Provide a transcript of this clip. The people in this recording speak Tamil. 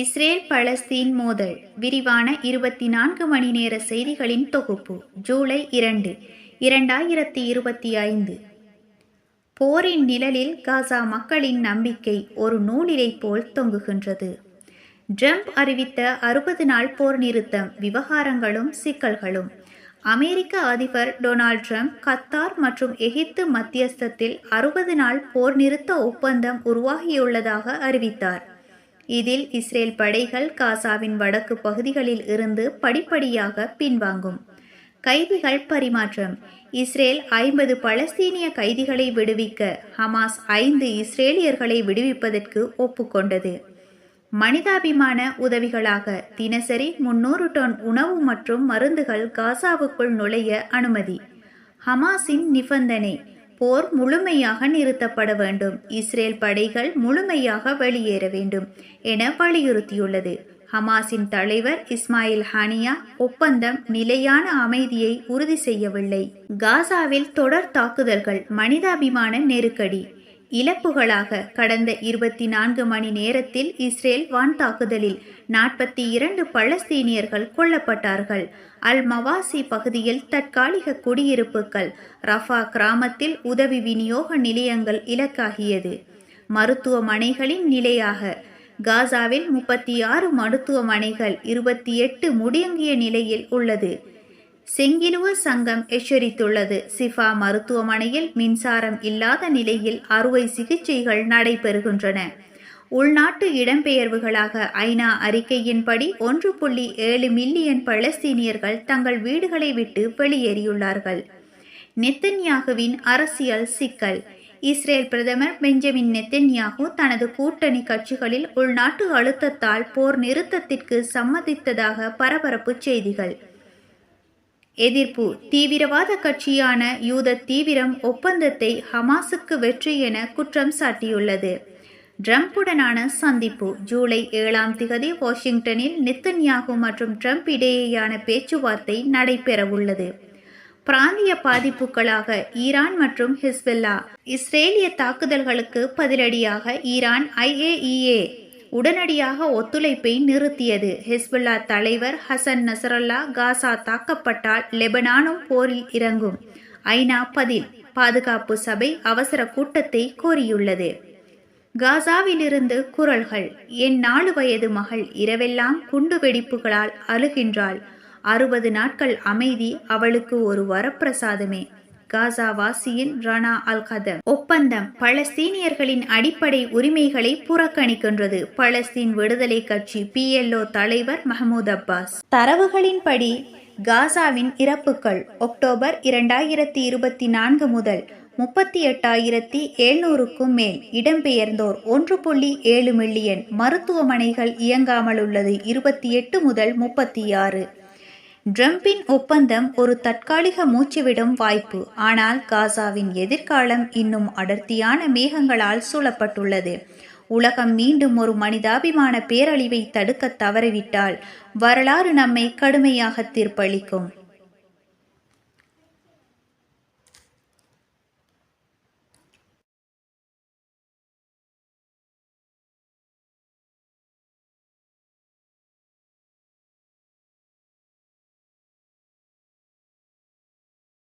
இஸ்ரேல் பலஸ்தீன் மோதல். விரிவான இருபத்தி நான்கு மணி நேர செய்திகளின் தொகுப்பு. ஜூலை இரண்டு இரண்டாயிரத்தி இருபத்தி ஐந்து போரின் நிழலில் காசா மக்களின் நம்பிக்கை ஒரு நூலிலை போல் தொங்குகின்றது. ட்ரம்ப் அறிவித்த அறுபது நாள் போர் நிறுத்தம் விவகாரங்களும் சிக்கல்களும். அமெரிக்க அதிபர் டொனால்ட் ட்ரம்ப் கத்தார் மற்றும் எகிப்து மத்தியஸ்தத்தில் அறுபது நாள் போர் நிறுத்த ஒப்பந்தம் உருவாகியுள்ளதாக அறிவித்தார். இதில் இஸ்ரேல் படைகள் காசாவின் வடக்கு பகுதிகளில் இருந்து படிப்படியாக பின்வாங்கும். கைதிகள் பரிமாற்றம். இஸ்ரேல் ஐம்பது பலஸ்தீனிய கைதிகளை விடுவிக்க ஹமாஸ் ஐந்து இஸ்ரேலியர்களை விடுவிப்பதற்கு ஒப்புக்கொண்டது. மனிதாபிமான உதவிகளாக தினசரி முன்னூறு டன் உணவு மற்றும் மருந்துகள் காசாவுக்குள் நுழைய அனுமதி. ஹமாஸின் நிபந்தனை போர் முழுமையாக நிறுத்தப்பட வேண்டும். இஸ்ரேல் படைகள் முழுமையாக வெளியேற வேண்டும் என வலியுறுத்தியுள்ளது. ஹமாஸின் தலைவர் இஸ்மாயில் ஹானியா ஒப்பந்தம் நிலையான அமைதியை உறுதி செய்யவில்லை. காசாவில் தொடர் தாக்குதல்கள் மனிதாபிமான நெருக்கடி இழப்புகளாக கடந்த இருபத்தி நான்கு மணி நேரத்தில் இஸ்ரேல் வான் தாக்குதலில் நாற்பத்தி இரண்டு பலஸ்தீனியர்கள் கொல்லப்பட்டார்கள். அல் மவாசி பகுதியில் தற்காலிக குடியிருப்புகள் ரஃபா கிராமத்தில் உதவி விநியோக நிலையங்கள் இலக்காகியது. மருத்துவமனைகளின் நிலையாக காசாவில் முப்பத்தி ஆறு மருத்துவமனைகள் இருபத்தி எட்டு முடியங்கிய நிலையில் உள்ளது. செங்கிலுவ சங்கம் எச்சரித்துள்ளது. சிஃபா மருத்துவமனையில் மின்சாரம் இல்லாத நிலையில் அறுவை சிகிச்சைகள் நடைபெறுகின்றன. உள்நாட்டு இடம்பெயர்வுகளாக ஐநா அறிக்கையின்படி ஒன்று புள்ளி ஏழு மில்லியன் பலஸ்தீனியர்கள் தங்கள் வீடுகளை விட்டு வெளியேறியுள்ளார்கள். நெத்தன்யாகுவின் அரசியல் சிக்கல். இஸ்ரேல் பிரதமர் பெஞ்சமின் நெத்தன்யாகு தனது கூட்டணி கட்சிகளில் உள்நாட்டு அழுத்தத்தால் போர் நிறுத்தத்திற்கு சம்மதித்ததாக பரபரப்பு செய்திகள். எதிர்ப்பு தீவிரவாத கட்சியான யூத தீவிரம் ஒப்பந்தத்தை ஹமாஸுக்கு வெற்றி என குற்றம் சாட்டியுள்ளது. ட்ரம்புடனான சந்திப்பு ஜூலை ஏழாம் திகதி வாஷிங்டனில் நித்தன்யாகு மற்றும் ட்ரம்ப் இடையேயான பேச்சுவார்த்தை நடைபெறவுள்ளது. பிராந்திய பாதிப்புகளாக ஈரான் மற்றும் ஹிஸ்பெல்லா. இஸ்ரேலிய தாக்குதல்களுக்கு பதிலடியாக ஈரான் ஐஏஇஏ உடனடியாக ஒத்துழைப்பை நிறுத்தியது. ஹெஸ்புல்லா தலைவர் ஹசன் நசரல்லா காசா தாக்கப்பட்டால் லெபனானும் போரில் இறங்கும். ஐநா பதில் பாதுகாப்பு சபை அவசர கூட்டத்தை கோரியுள்ளது. காசாவிலிருந்து குரல்கள் என் நாலு வயது மகள் இரவெல்லாம் குண்டு வெடிப்புகளால் அழுகின்றாள். அறுபது நாட்கள் அமைதி அவளுக்கு ஒரு வரப்பிரசாதமே. காசா வாசியின் ரனா அல் கதம் ஒப்பந்தம் பலஸ்தீனியர்களின் அடிப்படை உரிமைகளை புறக்கணிக்கின்றது. பலஸ்தீன் விடுதலை கட்சி பிஎல்ஓ தலைவர் மஹமூத் அப்பாஸ். தரவுகளின்படி காசாவின் இறப்புகள் அக்டோபர் இரண்டாயிரத்தி இருபத்தி நான்கு முதல் முப்பத்தி எட்டாயிரத்தி எழுநூறுக்கும் மேல். இடம்பெயர்ந்தோர் ஒன்று புள்ளி ஏழு மில்லியன் மருத்துவமனைகள் இயங்காமல் உள்ளது இருபத்தி எட்டு முதல் முப்பத்தி ஆறு. ட்ரம்பின் ஒப்பந்தம் ஒரு தற்காலிக மூச்சுவிடும் வாய்ப்பு. ஆனால் காசாவின் எதிர்காலம் இன்னும் அடர்த்தியான மேகங்களால் சூழப்பட்டுள்ளது. உலகம் மீண்டும் ஒரு மனிதாபிமான பேரழிவை தடுக்க தவறிவிட்டால் வரலாறு நம்மை கடுமையாக தீர்ப்பளிக்கும்.